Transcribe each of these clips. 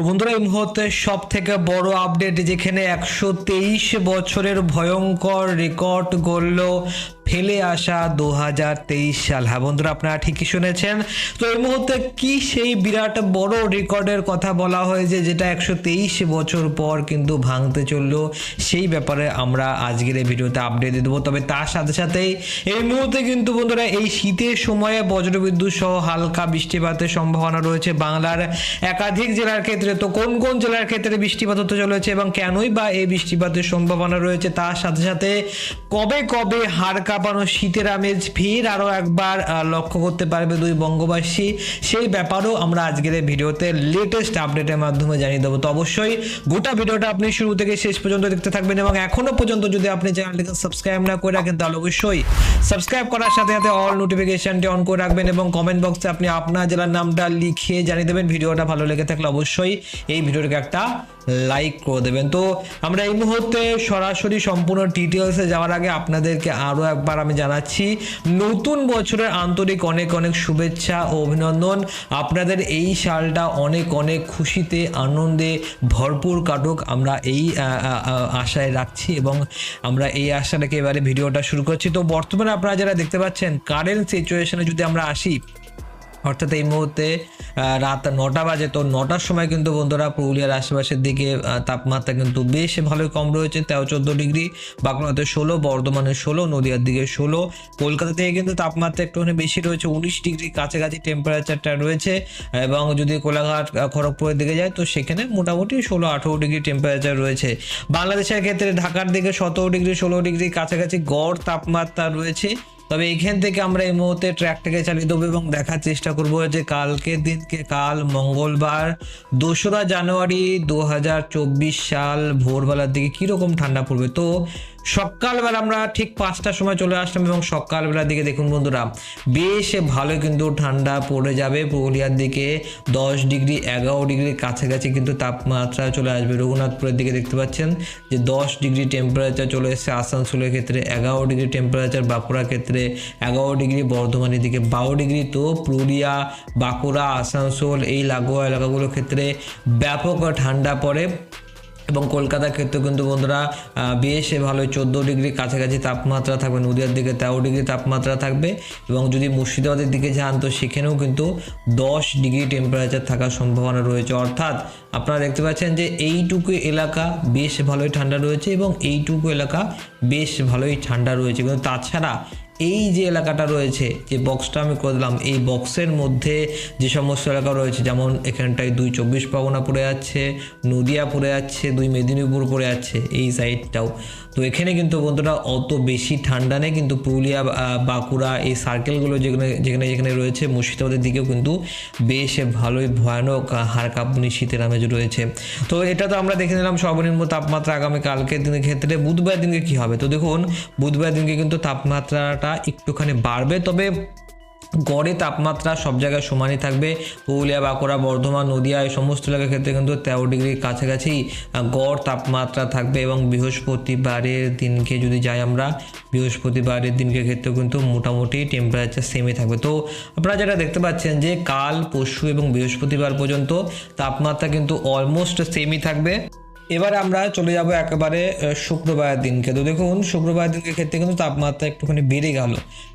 বন্ধুরা এই মুহূর্তে সব থেকে বড় আপডেট যেখানে একশো তেইশ বছরের ভয়ঙ্কর রেকর্ড গড়ল ফেলে আসা দু হাজার তেইশ সাল। হ্যাঁ বন্ধুরা, আপনারা ঠিকই শুনেছেন। তো এই মুহূর্তে কি সেই বিরাট বড় রেকর্ডের কথা বলা হয়েছে যেটা একশো তেইশ বছর পর কিন্তু ভাঙতে চলল? সেই ব্যাপারে আমরা আজকের এই ভিডিওতে আপডেট দিয়ে দেবো। তবে তার সাথে সাথেই এই মুহূর্তে কিন্তু বন্ধুরা, এই শীতের সময়ে বজ্রবিদ্যুৎ সহ হালকা বৃষ্টিপাতের সম্ভাবনা রয়েছে বাংলার একাধিক জেলার ক্ষেত্রে। তো কোন কোন জেলার ক্ষেত্রে বৃষ্টিপাত হতে চলেছে এবং কেনই বা এই বৃষ্টিপাতের সম্ভাবনা রয়েছে? তার সাথে সাথে কবে কবে হাড় কাঁপানো শীতের আমেজ ফের আরও একবার লক্ষ্য করতে পারবে দুই বঙ্গবাসী। সেই ব্যাপারেও আমরা আজকের এই ভিডিওতে লেটেস্ট আপডেটের মাধ্যমে জানিয়ে দেবো। তো অবশ্যই গোটা ভিডিওটা আপনি শুরু থেকে শেষ পর্যন্ত দেখতে থাকবেন এবং এখনও পর্যন্ত যদি আপনি চ্যানেলটিকে সাবস্ক্রাইব না করে রাখেন, তাহলে অবশ্যই সাবস্ক্রাইব করার সাথে সাথে অল নোটিফিকেশনটি অন করে রাখবেন এবং কমেন্ট বক্সে আপনি আপনার জেলার নামটা লিখে জানিয়ে দেবেন। ভিডিওটা ভালো লেগে থাকলে অবশ্যই এই ভিডিওটাকে একটা লাইক করে দেবেন। তো আমরা এই মুহূর্তে সরাসরি সম্পূর্ণ ডিটেলসে যাওয়ার আগে আপনাদেরকে আরও একবার আমি জানাচ্ছি, নতুন বছরের আন্তরিক অনেক অনেক শুভেচ্ছা ও অভিনন্দন। আপনাদের এই সালটা অনেক অনেক খুশিতে, আনন্দে ভরপুর কাটুক। আমরা এই আশায় রাখছি এবং আমরা এই আশা রেখে এবারে ভিডিওটা শুরু করছি। তো বর্তমানে আপনারা যারা দেখতে পাচ্ছেন কারেন্ট সিচুয়েশনে যদি আমরা আসি অর্থাৎ এই মুহূর্তে রাত নটা বাজে। তো নটার সময় কিন্তু বন্ধুরা পুরুলিয়ার আশেপাশের দিকে তাপমাত্রা কিন্তু বেশ ভালোই কম রয়েছে। তেরো, চোদ্দ ডিগ্রি, বাঁকুড়াতে ষোলো, বর্ধমানে ষোলো, নদিয়ার দিকে ষোলো। কলকাতা থেকে কিন্তু তাপমাত্রা একটুখানি বেশি রয়েছে, উনিশ ডিগ্রি কাছাকাছি টেম্পারেচারটা রয়েছে। এবং যদি কোলাঘাট খড়গপুরের দিকে যায়, তো সেখানে মোটামুটি ষোলো, আঠেরো ডিগ্রি টেম্পারেচার রয়েছে। বাংলাদেশের ক্ষেত্রে ঢাকার দিকে সতেরো ডিগ্রি, ষোলো ডিগ্রি কাছাকাছি গড় তাপমাত্রা রয়েছে। তবে এখান থেকে আমরা এই মুহূর্তে ট্র্যাকটাকে চালিয়ে দেবো এবং দেখার চেষ্টা করব যে কালকের দিনকে কাল মঙ্গলবার দোসরা জানুয়ারি দু হাজার চব্বিশ সাল ভোরবেলার দিকে কীরকম ঠান্ডা পড়বে। তো সকালবেলা আমরা ঠিক পাঁচটার সময় চলে আসলাম এবং সকালবেলার দিকে দেখুন বন্ধুরা, বেশ ভালো কিন্তু ঠান্ডা পড়ে যাবে। পুরুলিয়ার দিকে দশ ডিগ্রি, এগারো ডিগ্রির কাছাকাছি কিন্তু তাপমাত্রা চলে আসবে। রঘুনাথপুরের দিকে দেখতে পাচ্ছেন যে দশ ডিগ্রি টেম্পারেচার চলে এসেছে আসানসোলের ক্ষেত্রে, এগারো ডিগ্রি টেম্পারেচার বাঁকুড়ার ক্ষেত্রে, এগারো ডিগ্রি বর্ধমানের দিকে বারো ডিগ্রি। তো পুরুলিয়া, বাঁকুড়া, আসানসোল এই লাগোয়া এলাকাগুলোর ক্ষেত্রে ব্যাপক ঠান্ডা পড়ে। এবং কলকাতার ক্ষেত্রে কিন্তু বন্ধুরা বেশ ভালো চোদ্দ ডিগ্রি কাছাকাছি তাপমাত্রা থাকবে, নদীয়ার দিকে তেরো ডিগ্রি তাপমাত্রা থাকবে এবং যদি মুর্শিদাবাদের দিকে যান তো সেখানেও কিন্তু দশ ডিগ্রি টেম্পারেচার থাকার সম্ভাবনা রয়েছে। অর্থাৎ আপনারা দেখতে পাচ্ছেন যে এইটুকু এলাকা বেশ ভালোই ঠান্ডা রয়েছে এবং এইটুকু এলাকা বেশ ভালোই ঠান্ডা রয়েছে। কিন্তু তাছাড়া এই যে এলাকাটা রয়েছে, যে বক্সটা আমি করে দিলাম, এই বক্সের মধ্যে যে সমস্ত এলাকা রয়েছে, যেমন এখানটায় দুই চব্বিশ পরগনা পড়ে যাচ্ছে, নদিয়া পড়ে যাচ্ছে, দুই মেদিনীপুর পড়ে যাচ্ছে, এই সাইডটাও তো এখানে কিন্তু বন্ধুরা অত বেশি ঠান্ডা নেই, কিন্তু পুরুলিয়া বাঁকুড়া এই সার্কেলগুলো যেখানে যেখানে যেখানে রয়েছে, মুর্শিদাবাদের দিকেও কিন্তু বেশ ভালোই ভয়ানক হাড় কাঁপুনি, শীতের আমেজ রয়েছে। তো এটা তো আমরা দেখে নিলাম সর্বনিম্ন তাপমাত্রা আগামী কালকের দিনের ক্ষেত্রে বুধবার দিনকে কি হবে? তো দেখুন বুধবার দিনকে কিন্তু তাপমাত্রাটা একটুখানি বাড়বে, তবে গড়ে তাপমাত্রা সব জায়গায় সমানই থাকবে। পুরুলিয়া, বাঁকুড়া, বর্ধমান, নদিয়া এই সমস্ত এলাকার ক্ষেত্রে কিন্তু তেরো ডিগ্রির কাছাকাছি গড় তাপমাত্রা থাকবে এবং বৃহস্পতিবারের দিনকে যদি যাই আমরা, বৃহস্পতিবারের দিনকে ক্ষেত্রে কিন্তু মোটামুটি টেম্পারেচার সেমই থাকবে। তো আপনারা যেটা দেখতে পাচ্ছেন যে কাল, পরশু এবং বৃহস্পতিবার পর্যন্ত তাপমাত্রা কিন্তু অলমোস্ট সেমই থাকবে। এবার আমরা চলে যাব একেবারে শুক্রবার দিনকে। তো দেখুন শুক্রবার দিনকে ক্ষেত্রে কিন্তু তাপমাত্রা একটুখানি বেড়ে গেল।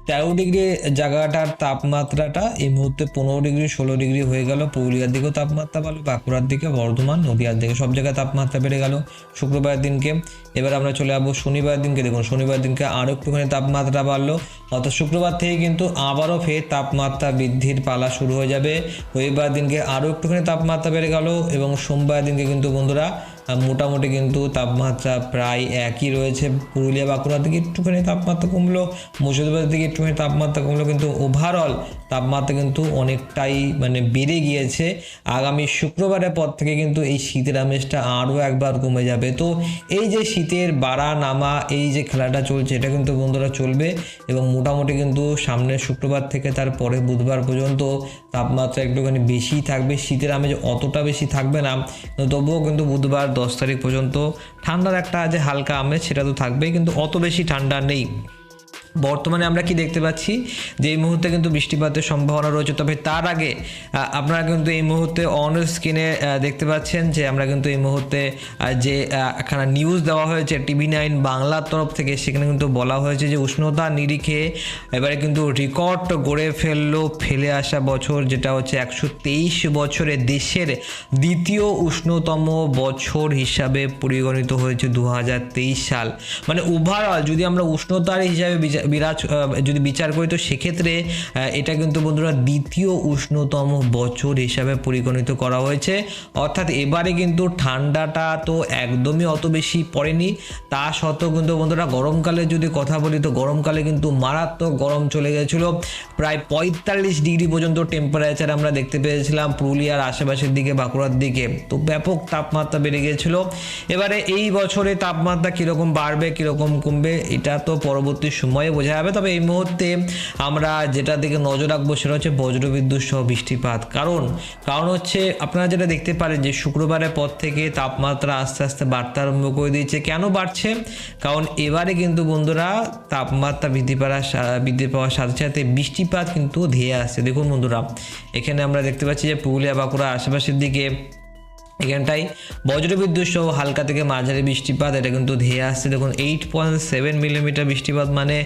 তেরো ডিগ্রি জায়গাটার তাপমাত্রাটা এই মুহূর্তে পনেরো ডিগ্রি, ষোলো ডিগ্রি হয়ে গেল। পুরুলিয়ার দিকেও তাপমাত্রা বাড়লো বাঁকুড়ার দিকে, বর্ধমান, নদীয়ার দিকে সব জায়গায় তাপমাত্রা বেড়ে গেল শুক্রবার দিনকে। এবার আমরা চলে যাব শনিবার দিনকে। দেখুন শনিবার দিনকে আরও একটুখানি তাপমাত্রা বাড়লো। অর্থাৎ শুক্রবার থেকে কিন্তু আবারও ফের তাপমাত্রা বৃদ্ধির পালা শুরু হয়ে যাবে। রবিবার দিনকে আরও একটুখানি তাপমাত্রা বেড়ে গেল এবং সোমবার দিনকে কিন্তু বন্ধুরা মোটামুটি কিন্তু তাপমাত্রা প্রায় একই রয়েছে। পুরুলিয়া বাঁকুড়া থেকে একটুখানি তাপমাত্রা কমলো, মুর্শিদাবাদের দিকে একটুখানি তাপমাত্রা কমলো, কিন্তু ওভারঅল তাপমাত্রা কিন্তু অনেকটাই মানে বেড়ে গিয়েছে। আগামী শুক্রবারের পর থেকে কিন্তু এই শীতের আমেজটা আরও একবার কমে যাবে। তো এই যে শীতের বাড়া নামা এই যে খেলাটা চলছে, এটা কিন্তু বন্ধুরা চলবে এবং মোটামুটি কিন্তু সামনের শুক্রবার থেকে তারপরে বুধবার পর্যন্ত তাপমাত্রা একটুখানি বেশি থাকবে। শীতের আমেজ অতটা বেশি থাকবে না, তবুও কিন্তু বুধবার দশ তারিখ পর্যন্ত। ঠান্ডার একটা যে হালকা আমেজ, সেটা তো থাকবেই, কিন্তু অত বেশি ঠান্ডা নেই। বর্তমানে আমরা কি দেখতে পাচ্ছি? যে এই মুহূর্তে কিন্তু বৃষ্টিপাতের সম্ভাবনা রয়েছে। তবে তার আগে আপনারা কিন্তু এই মুহূর্তে অন স্ক্রিনে দেখতে পাচ্ছেন যে আমরা কিন্তু এই মুহূর্তে যে একখানা নিউজ দেওয়া হয়েছে টিভি নাইন বাংলার তরফ থেকে, সেখানে কিন্তু বলা হয়েছে যে উষ্ণতা নিরিখে এবারে কিন্তু রেকর্ড গড়ে ফেলল, ফেলে আসা বছর, যেটা হচ্ছে একশো তেইশ বছরে দেশের দ্বিতীয় উষ্ণতম বছর হিসাবে পরিগণিত হয়েছে দু হাজার তেইশ সাল। মানে ওভারঅল যদি আমরা উষ্ণতার হিসাবে বিচা- বিরাজ যদি বিচার করি, তো সেক্ষেত্রে এটা কিন্তু বন্ধুরা দ্বিতীয় উষ্ণতম বছর হিসাবে পরিগণিত করা হয়েছে। অর্থাৎ এবারে কিন্তু ঠান্ডাটা তো একদমই অত বেশি পড়েনি। তা সত্ত্বেও কিন্তু বন্ধুরা গরমকালে যদি কথা বলি, তো গরমকালে কিন্তু মারাত্মক গরম চলে গেছিল। প্রায় পঁয়তাল্লিশ ডিগ্রি পর্যন্ত টেম্পারেচার আমরা দেখতে পেয়েছিলাম পুরুলিয়ার আশেপাশের দিকে, বাঁকুড়ার দিকে। তো ব্যাপক তাপমাত্রা বেড়ে গিয়েছিল এবারে এই বছরে তাপমাত্রা কীরকম বাড়বে, কীরকম কমবে, এটা তো পরবর্তী সময়ে বোঝা যাবে। তবে এই মুহূর্তে আমরা যেটা দিকে নজর রাখব সেটা হচ্ছে বজ্রবিদ্যুৎ সহ বৃষ্টিপাত। কারণ কারণ হচ্ছে আপনারা যেটা দেখতে পারেন যে শুক্রবারের পর থেকে তাপমাত্রা আস্তে আস্তে বাড়তে আরম্ভ করে দিয়েছে। কেন বাড়ছে? কারণ এবারে কিন্তু বন্ধুরা তাপমাত্রা বৃদ্ধি পাওয়ার বৃদ্ধি পাওয়ার সাথে সাথে বৃষ্টিপাত কিন্তু ধেয়ে আসছে। দেখুন বন্ধুরা, এখানে আমরা দেখতে পাচ্ছি যে পুরুলিয়া বাঁকুড়া আশেপাশের দিকে এখানটাই বজ্রবিদ্যুৎ সহ হালকা থেকে মাঝারি বৃষ্টিপাত, এটা কিন্তু ধেয়ে আসছে। দেখুন এইট পয়েন্ট সেভেন মিলিমিটার বৃষ্টিপাত মানে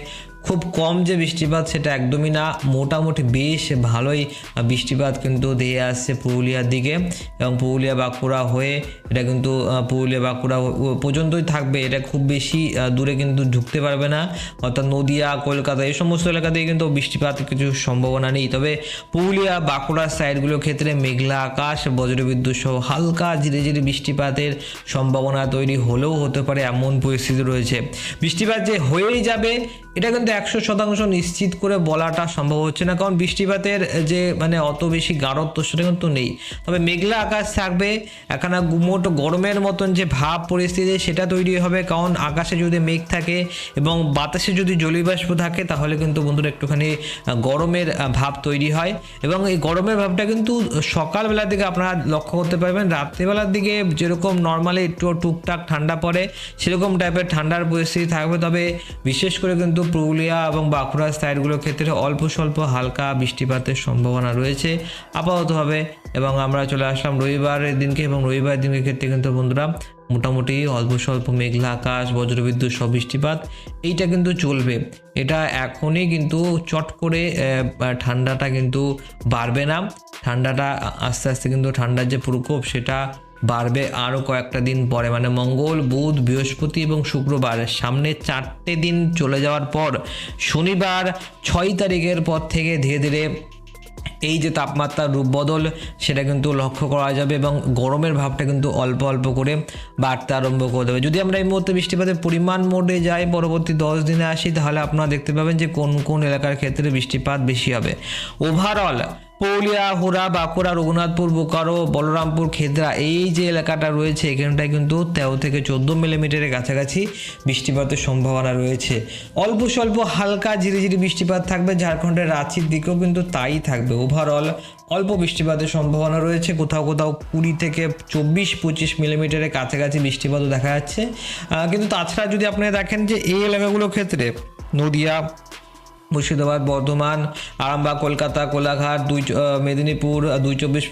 খুব কম যে বৃষ্টিপাত সেটা একদমই না। মোটামুটি বেশ ভালোই বৃষ্টিপাত কিন্তু দিয়ে আসছে পুরুলিয়ার দিকে এবং পুরুলিয়া বাঁকুড়া হয়ে এটা কিন্তু পুরুলিয়া বাঁকুড়া পর্যন্তই থাকবে। এটা খুব বেশি দূরে কিন্তু ঢুকতে পারবে না। অর্থাৎ নদিয়া, কলকাতা এই সমস্ত এলাকাতেই কিন্তু বৃষ্টিপাত কিছু সম্ভাবনা নেই। তবে পুরুলিয়া, বাঁকুড়ার সাইডগুলোর ক্ষেত্রে মেঘলা আকাশ, বজ্রবিদ্যুৎ সহ হালকা ধীরে ধীরে বৃষ্টিপাতের সম্ভাবনা তৈরি হলেও হতে পারে এমন পরিস্থিতি রয়েছে। বৃষ্টিপাত যে হয়েই যাবে, এটা কিন্তু একশো শতাংশ নিশ্চিত করে বলাটা সম্ভব হচ্ছে না, কারণ বৃষ্টিপাতের যে মানে অত বেশি গাঢ়ত্ব সেটা কিন্তু নেই। তবে মেঘলা আকাশ থাকবে এখানে গুমোট গরমের মতন যে ভাব পরিস্থিতি, সেটা তৈরি হবে, কারণ আকাশে যদি মেঘ থাকে এবং বাতাসে যদি জলীয়বাষ্প থাকে, তাহলে কিন্তু বন্ধুরা একটুখানি গরমের ভাব তৈরি হয়। এবং এই গরমের ভাবটা কিন্তু সকালবেলার দিকে আপনারা লক্ষ্য করতে পারবেন, রাত্রিবেলার দিকে যেরকম নর্মালি একটু টুকটাক ঠান্ডা পড়ে, সেরকম টাইপের ঠান্ডার পরিস্থিতি থাকবে। তবে বিশেষ করে কিন্তু এবং বাঁকুড়া সাইডগুলোর ক্ষেত্রে অল্প স্বল্প হালকা বৃষ্টিপাতের সম্ভাবনা রয়েছে। আপাততভাবে এবং আমরা চলে আসলাম রবিবারের দিনকে এবং রবিবারের দিনের ক্ষেত্রে কিন্তু বন্ধুরা মোটামুটি অল্প স্বল্প মেঘলা আকাশ, বজ্রবিদ্যুৎ সব বৃষ্টিপাত এইটা কিন্তু চলবে। এটা এখনই কিন্তু চট করে ঠান্ডাটা কিন্তু বাড়বে না। ঠান্ডাটা আস্তে আস্তে কিন্তু ঠান্ডার যে প্রকোপ সেটা বাড়বে আরও কয়েকটা দিন পরে। মানে মঙ্গল, বুধ, বৃহস্পতি এবং শুক্রবার সামনে চারটে দিন চলে যাওয়ার পর শনিবার ছয় তারিখের পর থেকে ধীরে ধীরে এই যে তাপমাত্রার রূপ বদল, সেটা কিন্তু লক্ষ্য করা যাবে এবং গরমের ভাবটা কিন্তু অল্প অল্প করে বাড়তে আরম্ভ করে দেবে। যদি আমরা এই মুহূর্তে বৃষ্টিপাতের পরিমাণ মোডে যাই, পরবর্তী দশ দিনে আসি, তাহলে আপনারা দেখতে পাবেন যে কোন কোন এলাকার ক্ষেত্রে বৃষ্টিপাত বেশি হবে। ওভারঅল পুরুলিয়া হুরা বাঁকুড়া, রঘুনাথপুর, বোকারো, বলরামপুর, খেদরা এই যে এলাকাটা রয়েছে, এখানটায় কিন্তু তেরো থেকে চোদ্দ মিলিমিটারের কাছাকাছি বৃষ্টিপাতের সম্ভাবনা রয়েছে। অল্প স্বল্প হালকা ঝিরিঝিরি বৃষ্টিপাত থাকবে, ঝাড়খণ্ডের রাঁচির দিকেও কিন্তু তাই থাকবে। ওভারঅল অল্প বৃষ্টিপাতের সম্ভাবনা রয়েছে, কোথাও কোথাও কুড়ি থেকে চব্বিশ, পঁচিশ মিলিমিটারের কাছাকাছি বৃষ্টিপাতও দেখা যাচ্ছে। কিন্তু তাছাড়া যদি আপনি দেখেন যে এই এলাকাগুলোর ক্ষেত্রে নদিয়া মুর্শিদাবাদ বর্ধমান আরামবাগ কলকাতা কোলাঘাট দুই মেদিনীপুর দুই চব্বিশ